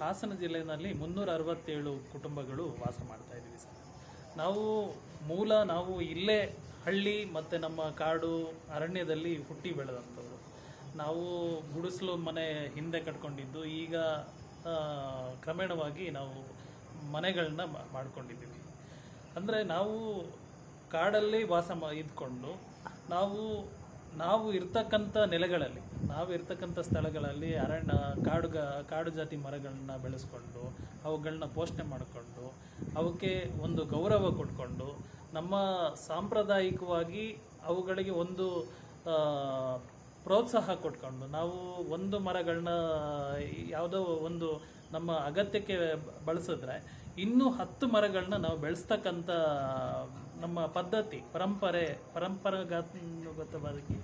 ಹಾಸನ ಜಿಲ್ಲೆಯಲ್ಲಿ ಮುನ್ನೂರ ಅರವತ್ತೇಳು ಕುಟುಂಬಗಳು ವಾಸ ಮಾಡ್ತಾ ಇದ್ದೀವಿ ಸರ್. ನಾವು ಮೂಲ ನಾವು ಇಲ್ಲೇ ಹಳ್ಳಿ ಮತ್ತು ನಮ್ಮ ಕಾಡು ಅರಣ್ಯದಲ್ಲಿ ಹುಟ್ಟಿ ಬೆಳೆದಂಥವ್ರು. ನಾವು ಗುಡಿಸಲು ಮನೆ ಹಿಂದೆ ಕಟ್ಕೊಂಡಿದ್ದು, ಈಗ ಕ್ರಮೇಣವಾಗಿ ನಾವು ಮನೆಗಳನ್ನ ಮಾಡ್ಕೊಂಡಿದ್ದೀವಿ. ಅಂದರೆ ನಾವು ಕಾಡಲ್ಲಿ ವಾಸ ಮಾ, ಇದ್ಕೊಂಡು ನಾವು ನಾವು ಇರ್ತಕ್ಕಂಥ ನೆಲೆಗಳಲ್ಲಿ, ನಾವು ಇರ್ತಕ್ಕಂಥ ಸ್ಥಳಗಳಲ್ಲಿ ಅರಣ್ಯ, ಕಾಡುಗ, ಕಾಡು ಜಾತಿ ಮರಗಳನ್ನ ಬೆಳೆಸ್ಕೊಂಡು ಅವುಗಳನ್ನ ಪೋಷಣೆ ಮಾಡಿಕೊಂಡು, ಅವಕ್ಕೆ ಒಂದು ಗೌರವ ಕೊಟ್ಕೊಂಡು, ನಮ್ಮ ಸಾಂಪ್ರದಾಯಿಕವಾಗಿ ಅವುಗಳಿಗೆ ಒಂದು ಪ್ರೋತ್ಸಾಹ ಕೊಟ್ಕೊಂಡು, ನಾವು ಒಂದು ಮರಗಳನ್ನ ಯಾವುದೋ ಒಂದು ನಮ್ಮ ಅಗತ್ಯಕ್ಕೆ ಬಳಸಿದ್ರೆ, ಇನ್ನೂ ಹತ್ತು ಮರಗಳನ್ನ ನಾವು ಬೆಳೆಸ್ತಕ್ಕಂಥ ನಮ್ಮ ಪದ್ಧತಿ, ಪರಂಪರೆ, ಪರಂಪರಾಗತವಾಗಿ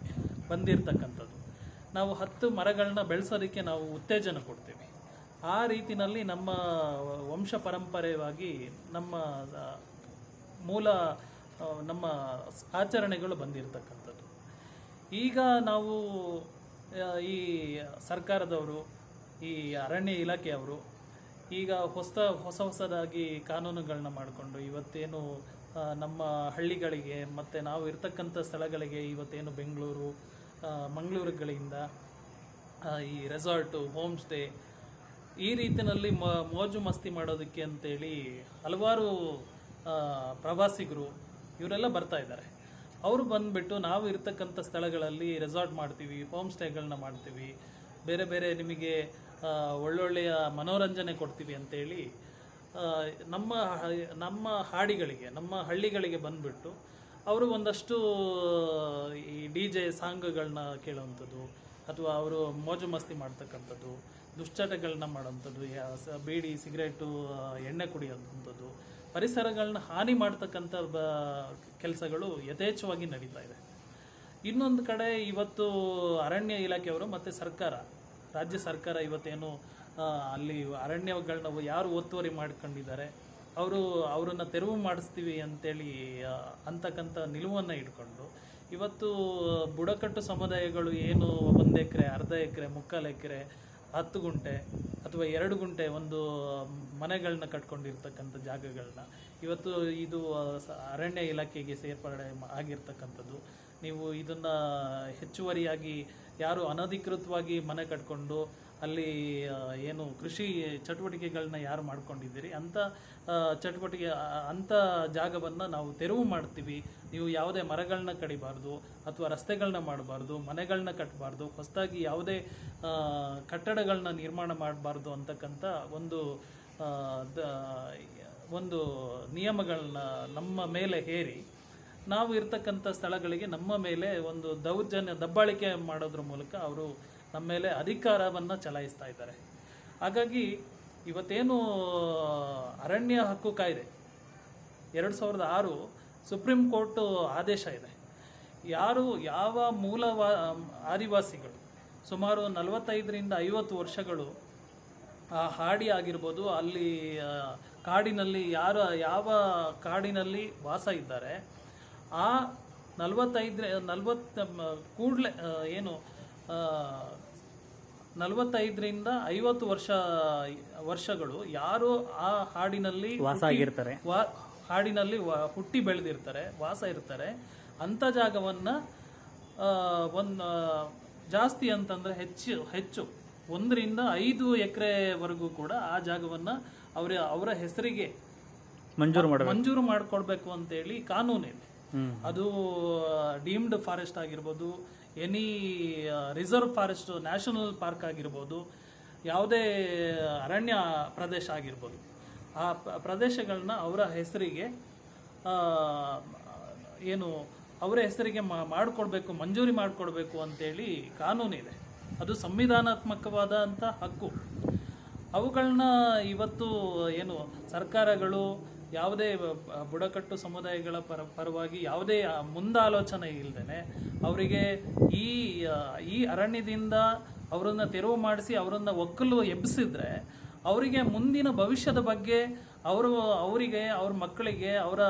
ಬಂದಿರತಕ್ಕಂಥದ್ದು. ನಾವು ಹತ್ತು ಮರಗಳನ್ನ ಬೆಳೆಸೋದಕ್ಕೆ ನಾವು ಉತ್ತೇಜನ ಕೊಡ್ತೀವಿ. ಆ ರೀತಿಯಲ್ಲಿ ನಮ್ಮ ವಂಶ ಪರಂಪರೆಯಾಗಿ ನಮ್ಮ ಮೂಲ ನಮ್ಮ ಆಚರಣೆಗಳು ಬಂದಿರತಕ್ಕಂಥದ್ದು. ಈಗ ನಾವು ಈ ಸರ್ಕಾರದವರು, ಈ ಅರಣ್ಯ ಇಲಾಖೆಯವರು ಈಗ ಹೊಸ ಹೊಸ ಹೊಸದಾಗಿ ಕಾನೂನುಗಳನ್ನ ಮಾಡಿಕೊಂಡು ಇವತ್ತೇನು ನಮ್ಮ ಹಳ್ಳಿಗಳಿಗೆ ಮತ್ತು ನಾವು ಇರ್ತಕ್ಕಂಥ ಸ್ಥಳಗಳಿಗೆ ಇವತ್ತೇನು ಬೆಂಗಳೂರು ಮಂಗಳೂರುಗಳಿಂದ ಈ ರೆಸಾರ್ಟು ಹೋಮ್ ಸ್ಟೇ ಈ ರೀತಿಯಲ್ಲಿ ಮ, ಮೋಜು ಮಸ್ತಿ ಮಾಡೋದಕ್ಕೆ ಅಂತೇಳಿ ಹಲವಾರು ಪ್ರವಾಸಿಗರು ಇವರೆಲ್ಲ ಬರ್ತಾ ಇದ್ದಾರೆ. ಅವರು ಬಂದುಬಿಟ್ಟು ನಾವು ಇರ್ತಕ್ಕಂಥ ಸ್ಥಳಗಳಲ್ಲಿ ರೆಸಾರ್ಟ್ ಮಾಡ್ತೀವಿ ಹೋಮ್ ಸ್ಟೇಗಳನ್ನ ಮಾಡ್ತೀವಿ. ಬೇರೆ ಬೇರೆ ನಿಮಗೆ ಒಳ್ಳೊಳ್ಳೆಯ ಮನೋರಂಜನೆ ಕೊಡ್ತೀವಿ ಅಂತೇಳಿ ನಮ್ಮ ನಮ್ಮ ಹಾಡಿಗಳಿಗೆ, ನಮ್ಮ ಹಳ್ಳಿಗಳಿಗೆ ಬಂದ್ಬಿಟ್ಟು ಅವರು ಒಂದಷ್ಟು, ಈ ಡಿ ಜೆ ಸಾಂಗ್ಗಳನ್ನ ಕೇಳೋವಂಥದ್ದು, ಅಥವಾ ಅವರು ಮೋಜು ಮಸ್ತಿ ಮಾಡ್ತಕ್ಕಂಥದ್ದು, ದುಶ್ಚಟಗಳನ್ನ ಮಾಡೋವಂಥದ್ದು ಬೀಡಿ, ಸಿಗರೇಟು ಎಣ್ಣೆ ಕುಡಿಯೋವಂಥದ್ದು ಪರಿಸರಗಳನ್ನ ಹಾನಿ ಮಾಡ್ತಕ್ಕಂಥ ಬ, ಕೆಲಸಗಳು ಯಥೇಚ್ಛವಾಗಿ ನಡೀತಾ ಇದೆ. ಇನ್ನೊಂದು ಕಡೆ ಇವತ್ತು ಅರಣ್ಯ ಇಲಾಖೆಯವರು ಮತ್ತು ಸರ್ಕಾರ, ರಾಜ್ಯ ಸರ್ಕಾರ ಇವತ್ತೇನು ಅಲ್ಲಿ ಅರಣ್ಯಗಳನ್ನ ಯಾರು ಒತ್ತುವರಿ ಮಾಡ್ಕೊಂಡಿದ್ದಾರೆ, ಅವರು ಅವರನ್ನು ತೆರವು ಮಾಡಿಸ್ತೀವಿ ಅಂತೇಳಿ ಅಂತಕ್ಕಂಥ ನಿಲುವನ್ನು ಇಟ್ಕೊಂಡು, ಇವತ್ತು ಬುಡಕಟ್ಟು ಸಮುದಾಯಗಳು ಏನು ಒಂದು ಎಕರೆ, ಅರ್ಧ ಎಕರೆ, ಮುಕ್ಕಾಲು ಎಕರೆ, ಹತ್ತು ಗುಂಟೆ ಅಥವಾ ಎರಡು ಗುಂಟೆ ಒಂದು ಮನೆಗಳನ್ನ ಕಟ್ಕೊಂಡಿರ್ತಕ್ಕಂಥ ಜಾಗಗಳನ್ನ ಇವತ್ತು ಇದು ಅರಣ್ಯ ಇಲಾಖೆಗೆ ಸೇರ್ಪಡೆ ಆಗಿರ್ತಕ್ಕಂಥದ್ದು. ನೀವು ಇದನ್ನು ಹೆಚ್ಚುವರಿಯಾಗಿ ಯಾರು ಅನಧಿಕೃತವಾಗಿ ಮನೆ ಕಟ್ಕೊಂಡು ಅಲ್ಲಿ ಏನು ಕೃಷಿ ಚಟುವಟಿಕೆಗಳನ್ನ ಯಾರು ಮಾಡ್ಕೊಂಡಿದ್ದೀರಿ? ಅಂಥ ಚಟುವಟಿಕೆ ಅಂಥ ಜಾಗವನ್ನು ನಾವು ತೆರವು ಮಾಡ್ತೀವಿ. ನೀವು ಯಾವುದೇ ಮರಗಳನ್ನ ಕಡಿಬಾರ್ದು ಅಥವಾ ರಸ್ತೆಗಳನ್ನ ಮಾಡಬಾರ್ದು ಮನೆಗಳನ್ನ ಕಟ್ಟಬಾರ್ದು ಹೊಸದಾಗಿ ಯಾವುದೇ ಕಟ್ಟಡಗಳನ್ನ ನಿರ್ಮಾಣ ಮಾಡಬಾರ್ದು ಅಂತಕ್ಕಂಥ ಒಂದು ಒಂದು ನಿಯಮಗಳನ್ನ ನಮ್ಮ ಮೇಲೆ ಹೇರಿ, ನಾವು ಇರ್ತಕ್ಕಂಥ ಸ್ಥಳಗಳಿಗೆ ನಮ್ಮ ಮೇಲೆ ಒಂದು ದೌರ್ಜನ್ಯ ದಬ್ಬಾಳಿಕೆ ಮಾಡೋದ್ರ ಮೂಲಕ ಅವರು ನಮ್ಮ ಮೇಲೆ ಅಧಿಕಾರವನ್ನು ಚಲಾಯಿಸ್ತಾ ಇದ್ದಾರೆ. ಹಾಗಾಗಿ ಇವತ್ತೇನು ಅರಣ್ಯ ಹಕ್ಕು ಕಾಯ್ದೆ ಎರಡು ಸಾವಿರದ ಆರು ಸುಪ್ರೀಂ ಕೋರ್ಟ್ ಆದೇಶ ಇದೆ. ಯಾರು, ಯಾವ ಮೂಲ ಆದಿವಾಸಿಗಳು ಸುಮಾರು ನಲವತ್ತೈದರಿಂದ ಐವತ್ತು ವರ್ಷಗಳು, ಆ, ಹಾಡಿ ಆಗಿರ್ಬೋದು, ಅಲ್ಲಿ ಕಾಡಿನಲ್ಲಿ ಯಾರ, ಯಾವ ಕಾಡಿನಲ್ಲಿ ವಾಸ ಇದ್ದಾರೆ, ಆ ನಲವತ್ತೈದ ನಲವತ್ತ, ಕೂಡಲೇ ಏನು ನಲವತ್ತೈದರಿಂದ ಐವತ್ತು ವರ್ಷ ವರ್ಷಗಳು ಯಾರು ಆ ಹಾಡಿನಲ್ಲಿ ವಾಸ ಆಗಿರ್ತಾರೆ. ವಾ- ಹಾಡಿನಲ್ಲಿ ವ- ಹುಟ್ಟಿ ಬೆಳೆದಿರ್ತಾರೆ ವಾಸ ಇರ್ತಾರೆ. ಅಂಥ ಜಾಗವನ್ನು ಒಂದು ಜಾಸ್ತಿ ಅಂತಂದರೆ ಹೆಚ್ಚು ಹೆಚ್ಚು. ಒಂದರಿಂದ ಐದು ಎಕರೆವರೆಗೂ ಕೂಡ ಆ ಜಾಗವನ್ನು ಅವರ ಅವರ ಹೆಸರಿಗೆ ಮಂಜೂರು ಮಾಡಿ ಮಂಜೂರು ಮಾಡಿಕೊಡ್ಬೇಕು ಅಂತೇಳಿ ಕಾನೂನಿದೆ. ಅದು ಡೀಮ್ಡ್ ಫಾರೆಸ್ಟ್ ಆಗಿರ್ಬೋದು any reserve forest national park ಆಗಿರ್ಬೋದು, ಯಾವುದೇ, ಅರಣ್ಯ ಪ್ರದೇಶ ಆಗಿರ್ಬೋದು, ಆ ಪ್ರದೇಶಗಳನ್ನ ಅವರ ಹೆಸರಿಗೆ ಏನು, ಅವರ ಹೆಸರಿಗೆ ಮಾಡಿಕೊಡ್ಬೇಕು, ಮಂಜೂರಿ ಮಾಡಿಕೊಡ್ಬೇಕು ಅಂತೇಳಿ ಕಾನೂನಿದೆ. ಅದು ಸಂವಿಧಾನಾತ್ಮಕವಾದಂಥ ಹಕ್ಕು. ಅವುಗಳನ್ನ ಇವತ್ತು, ಏನು, ಸರ್ಕಾರಗಳು ಯಾವುದೇ ಬುಡಕಟ್ಟು ಸಮುದಾಯಗಳ ಪರ, ಪರವಾಗಿ ಯಾವುದೇ ಮುಂದಾಲೋಚನೆ ಇಲ್ಲದೇ ಅವರಿಗೆ ಈ ಈ ಅರಣ್ಯದಿಂದ ಅವರನ್ನ ತೆರವು ಮಾಡಿಸಿ ಅವರನ್ನ ಒಕ್ಕಲು ಎಬ್ಬಿಸಿದ್ರೆ ಅವರಿಗೆ ಮುಂದಿನ ಭವಿಷ್ಯದ ಬಗ್ಗೆ ಅವರು, ಅವರಿಗೆ, ಅವ್ರ ಮಕ್ಕಳಿಗೆ, ಅವರ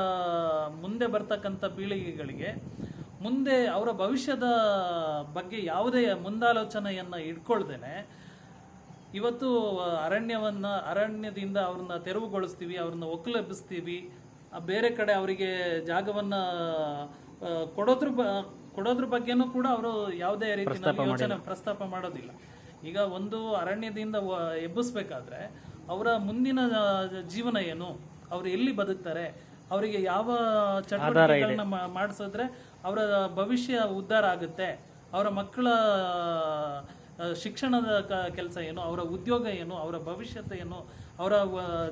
ಮುಂದೆ ಬರ್ತಕ್ಕಂಥ ಪೀಳಿಗೆಗಳಿಗೆ ಮುಂದೆ ಅವರ ಭವಿಷ್ಯದ ಬಗ್ಗೆ ಯಾವುದೇ ಮುಂದಾಲೋಚನೆಯನ್ನು ಇಟ್ಕೊಳ್ದೇನೆ ಇವತ್ತು ಅರಣ್ಯವನ್ನ ಅರಣ್ಯದಿಂದ ಅವ್ರನ್ನ ತೆರವುಗೊಳಿಸ್ತೀವಿ ಅವ್ರನ್ನ ಒಕ್ಕಲೆಬ್ಬಿಸ್ತೀವಿ. ಬೇರೆ ಕಡೆ ಅವರಿಗೆ ಜಾಗವನ್ನ ಕೊಡೋದ್ರ ಬ ಕೊಡೋದ್ರ ಬಗ್ಗೆನೂ ಕೂಡ ಅವರು ಯಾವುದೇ ರೀತಿಯ ಯೋಚನೆ ಪ್ರಸ್ತಾಪ ಮಾಡೋದಿಲ್ಲ. ಈಗ ಒಂದು ಅರಣ್ಯದಿಂದ ಎಬ್ಬಿಸ್ಬೇಕಾದ್ರೆ ಅವರ ಮುಂದಿನ ಜೀವನ ಏನು? ಅವ್ರು ಎಲ್ಲಿ ಬದುಕ್ತಾರೆ? ಅವರಿಗೆ ಯಾವ ಚಟುವಟಿಕೆಗಳನ್ನ ಮಾಡಿಸಿದ್ರೆ ಅವರ ಭವಿಷ್ಯ ಉದ್ಧಾರ ಆಗುತ್ತೆ? ಅವರ ಮಕ್ಕಳ ಶಿಕ್ಷಣದ ಕೆಲಸ ಏನು, ಅವರ ಉದ್ಯೋಗ ಏನು, ಅವರ ಭವಿಷ್ಯತೆ ಏನು, ಅವರ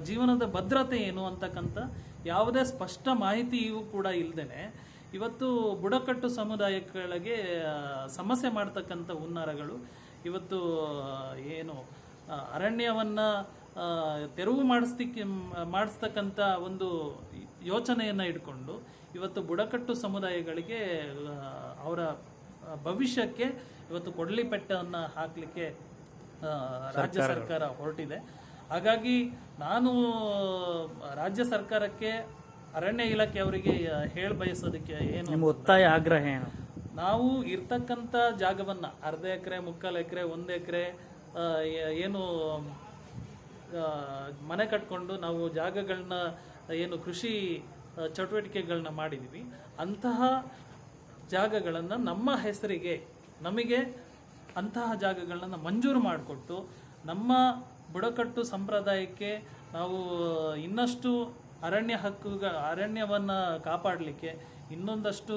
ಜೀವನದ ಭದ್ರತೆ ಏನು ಅಂತಕ್ಕಂಥ ಯಾವುದೇ ಸ್ಪಷ್ಟ ಮಾಹಿತಿಯೂ ಕೂಡ ಇಲ್ಲದೇ ಇವತ್ತು ಬುಡಕಟ್ಟು ಸಮುದಾಯಗಳಿಗೆ ಸಮಸ್ಯೆ ಮಾಡ್ತಕ್ಕಂಥ ಹುನ್ನಾರಗಳು, ಇವತ್ತು ಏನು ಅರಣ್ಯವನ್ನು ಅರಣ್ಯವನ್ನ ತೆರವು ಮಾಡಿಸ್ತಿಕ್ಕೆ ಮಾಡಿಸ್ತಕ್ಕಂಥ ಒಂದು ಯೋಚನೆಯನ್ನು ಇಟ್ಕೊಂಡು, ಇವತ್ತು ಬುಡಕಟ್ಟು ಸಮುದಾಯಗಳಿಗೆ ಅವರ ಭವಿಷ್ಯಕ್ಕೆ ಇವತ್ತು ಕೊಡಲಿ ಪೆಟ್ಟವನ್ನು ಹಾಕಲಿಕ್ಕೆ ರಾಜ್ಯ ಸರ್ಕಾರ ಹೊರಟಿದೆ. ಹಾಗಾಗಿ ನಾನು ರಾಜ್ಯ ಸರ್ಕಾರಕ್ಕೆ ಅರಣ್ಯ ಇಲಾಖೆ ಅವರಿಗೆ ಹೇಳ ಬಯಸೋದಕ್ಕೆ ಏನು? ನಿಮ್ಮ ಒತ್ತಾಯ ಆಗ್ರಹ ಏನು? ನಾವು ಇರ್ತಕ್ಕಂಥ ಜಾಗವನ್ನ ಅರ್ಧ ಎಕರೆ ಮುಕ್ಕಾಲು ಎಕರೆ ಒಂದು ಎಕರೆ ಏನು ಮನೆ ಕಟ್ಕೊಂಡು ನಾವು ಜಾಗಗಳನ್ನ ಏನು ಕೃಷಿ ಚಟುವಟಿಕೆಗಳನ್ನ ಮಾಡಿದ್ದೀವಿ ಅಂತಹ ಜಾಗಗಳನ್ನು ನಮ್ಮ ಹೆಸರಿಗೆ ನಮಗೆ ಅಂತಹ ಜಾಗಗಳನ್ನು ಮಂಜೂರು ಮಾಡಿಕೊಟ್ಟು ನಮ್ಮ ಬುಡಕಟ್ಟು ಸಂಪ್ರದಾಯಕ್ಕೆ ನಾವು ಇನ್ನಷ್ಟು ಅರಣ್ಯ ಹಕ್ಕುಗಳ ಅರಣ್ಯವನ್ನು ಕಾಪಾಡಲಿಕ್ಕೆ ಇನ್ನೊಂದಷ್ಟು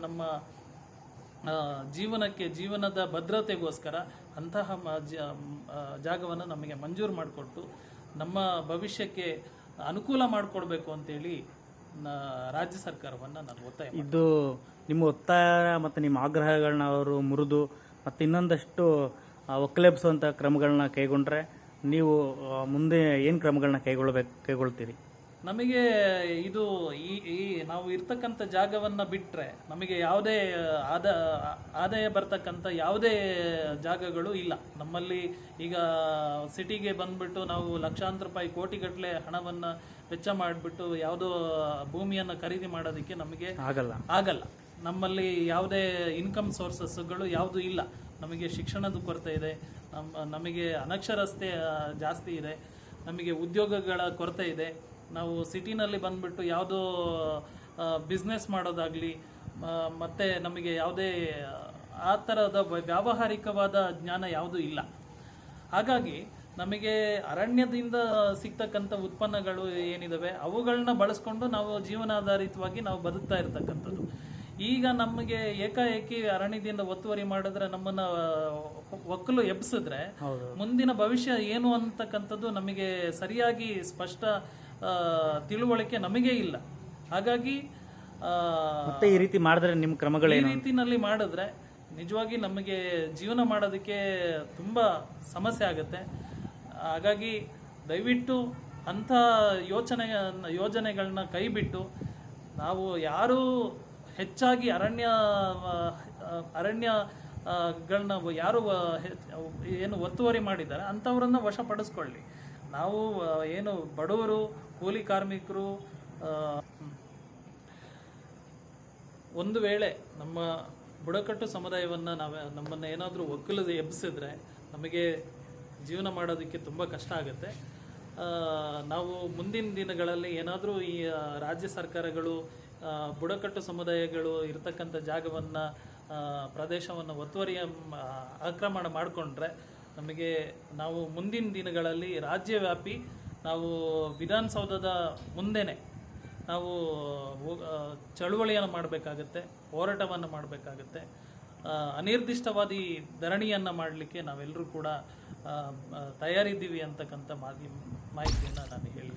ನಮ್ಮ ಜೀವನಕ್ಕೆ, ಜೀವನದ ಭದ್ರತೆಗೋಸ್ಕರ ಅಂತಹ ಜಾಗವನ್ನು ನಮಗೆ ಮಂಜೂರು ಮಾಡಿಕೊಟ್ಟು ನಮ್ಮ ಭವಿಷ್ಯಕ್ಕೆ ಅನುಕೂಲ ಮಾಡಿಕೊಡ್ಬೇಕು ಅಂತೇಳಿ ರಾಜ್ಯ ಸರ್ಕಾರವನ್ನು ನಾನು ಒತ್ತಾಯ. ಇದು ನಿಮ್ಮ ಒತ್ತಾಯ ಮತ್ತು ನಿಮ್ಮ ಆಗ್ರಹಗಳನ್ನ ಅವರು ಮುರಿದು ಮತ್ತು ಇನ್ನೊಂದಷ್ಟು ಒಕ್ಕಲೆಬ್ಸುವಂಥ ಕ್ರಮಗಳನ್ನ ಕೈಗೊಂಡ್ರೆ ನೀವು ಮುಂದೆ ಏನು ಕ್ರಮಗಳನ್ನ ಕೈಗೊಳ್ಬೇಕು ಕೈಗೊಳ್ತೀರಿ? ನಮಗೆ ಇದು ಈ ಈ ನಾವು ಇರ್ತಕ್ಕಂಥ ಜಾಗವನ್ನು ಬಿಟ್ಟರೆ ನಮಗೆ ಯಾವುದೇ ಆದ ಆದಾಯ ಬರ್ತಕ್ಕಂಥ ಯಾವುದೇ ಜಾಗಗಳು ಇಲ್ಲ. ನಮ್ಮಲ್ಲಿ ಈಗ ಸಿಟಿಗೆ ಬಂದುಬಿಟ್ಟು ನಾವು ಲಕ್ಷಾಂತರ ರೂಪಾಯಿ ಕೋಟಿಗಟ್ಟಲೆ ಹಣವನ್ನು ವೆಚ್ಚ ಮಾಡಿಬಿಟ್ಟು ಯಾವುದೋ ಭೂಮಿಯನ್ನು ಖರೀದಿ ಮಾಡೋದಕ್ಕೆ ನಮಗೆ ಆಗಲ್ಲ. ಆಗಲ್ಲ. ನಮ್ಮಲ್ಲಿ ಯಾವುದೇ ಇನ್ಕಮ್ ಸೋರ್ಸಸ್ಗಳು ಯಾವುದೂ ಇಲ್ಲ. ನಮಗೆ ಶಿಕ್ಷಣದ ಕೊರತೆ ಇದೆ. ನಮ್ಮ ನಮಗೆ ಅನಕ್ಷರಸ್ತೆ ಜಾಸ್ತಿ ಇದೆ. ನಮಗೆ ಉದ್ಯೋಗಗಳ ಕೊರತೆ ಇದೆ. ನಾವು ಸಿಟಿನಲ್ಲಿ ಬಂದ್ಬಿಟ್ಟು ಯಾವುದೋ ಬಿಸ್ನೆಸ್ ಮಾಡೋದಾಗಲಿ ಮತ್ತು ನಮಗೆ ಯಾವುದೇ, ಆ ಥರದ ವ್ಯಾವಹಾರಿಕವಾದ ಜ್ಞಾನ ಯಾವುದೂ ಇಲ್ಲ. ಹಾಗಾಗಿ ನಮಗೆ ಅರಣ್ಯದಿಂದ ಸಿಗ್ತಕ್ಕಂಥ ಉತ್ಪನ್ನಗಳು ಏನಿದ್ದಾವೆ ಅವುಗಳನ್ನ ಬಳಸ್ಕೊಂಡು ನಾವು ಜೀವನಾಧಾರಿತವಾಗಿ ನಾವು ಬದುಕ್ತಾ ಇರ್ತಕ್ಕಂಥದ್ದು. ಈಗ ನಮಗೆ ಏಕಾಏಕಿ ಅರಣ್ಯದಿಂದ ಒತ್ತುವರಿ ಮಾಡಿದ್ರೆ ನಮ್ಮನ್ನ ಒಕ್ಕಲು ಎಬ್ಸಿದ್ರೆ ಮುಂದಿನ ಭವಿಷ್ಯ ಏನು ಅಂತಕ್ಕಂಥದ್ದು ನಮಗೆ ಸರಿಯಾಗಿ ಸ್ಪಷ್ಟ ತಿಳುವಳಿಕೆ ನಮಗೆ ಇಲ್ಲ. ಹಾಗಾಗಿ ಮತ್ತೆ ಈ ರೀತಿ ಮಾಡಿದ್ರೆ ನಿಮ್ಮ ಈ ಕ್ರಮಗಳೇನು ರೀತಿನಲ್ಲಿ ಮಾಡಿದ್ರೆ ನಿಜವಾಗಿ ನಮಗೆ ಜೀವನ ಮಾಡೋದಕ್ಕೆ ತುಂಬ ಸಮಸ್ಯೆ ಆಗುತ್ತೆ. ಹಾಗಾಗಿ ದಯವಿಟ್ಟು ಅಂಥ ಯೋಚನೆ ಯೋಜನೆಗಳನ್ನ ಕೈಬಿಟ್ಟು ನಾವು ಯಾರು ಹೆಚ್ಚಾಗಿ ಅರಣ್ಯ ಅರಣ್ಯ ಗಳನ್ನ ಯಾರು ಏನು ಒತ್ತುವರಿ ಮಾಡಿದ್ದಾರೆ ಅಂಥವ್ರನ್ನ ವಶಪಡಿಸ್ಕೊಳ್ಳಿ. ನಾವು ಏನು ಬಡವರು, ಕೂಲಿ ಕಾರ್ಮಿಕರು ಒಂದು ವೇಳೆ ನಮ್ಮ ಬುಡಕಟ್ಟು ಸಮುದಾಯವನ್ನು ನಾವು, ನಮ್ಮನ್ನು ಏನಾದರೂ ಒಕ್ಕಲು ಎಬ್ಬಿಸಿದ್ರೆ ನಮಗೆ ಜೀವನ ಮಾಡೋದಕ್ಕೆ ತುಂಬ ಕಷ್ಟ ಆಗುತ್ತೆ. ನಾವು ಮುಂದಿನ ದಿನಗಳಲ್ಲಿ ಏನಾದರೂ ಈ ರಾಜ್ಯ ಸರ್ಕಾರಗಳು ಬುಡಕಟ್ಟು ಸಮುದಾಯಗಳು ಇರತಕ್ಕಂಥ ಜಾಗವನ್ನು ಪ್ರದೇಶವನ್ನು ಒತ್ತುವರಿಯ ಆಕ್ರಮಣ ಮಾಡಿಕೊಂಡ್ರೆ ನಮಗೆ ನಾವು ಮುಂದಿನ ದಿನಗಳಲ್ಲಿ ರಾಜ್ಯವ್ಯಾಪಿ ನಾವು ವಿಧಾನಸೌಧದ ಮುಂದೆನೆ ನಾವು ಚಳುವಳಿಯನ್ನು ಮಾಡಬೇಕಾಗತ್ತೆ, ಹೋರಾಟವನ್ನು ಮಾಡಬೇಕಾಗತ್ತೆ ಅನಿರ್ದಿಷ್ಟವಾದಿ ಧರಣಿಯನ್ನು ಮಾಡಲಿಕ್ಕೆ ನಾವೆಲ್ಲರೂ ಕೂಡ ತಯಾರಿದ್ದೀವಿ ಅಂತಕ್ಕಂಥ ಮಾಹಿತಿಯನ್ನು ನಾನು ಹೇಳಿ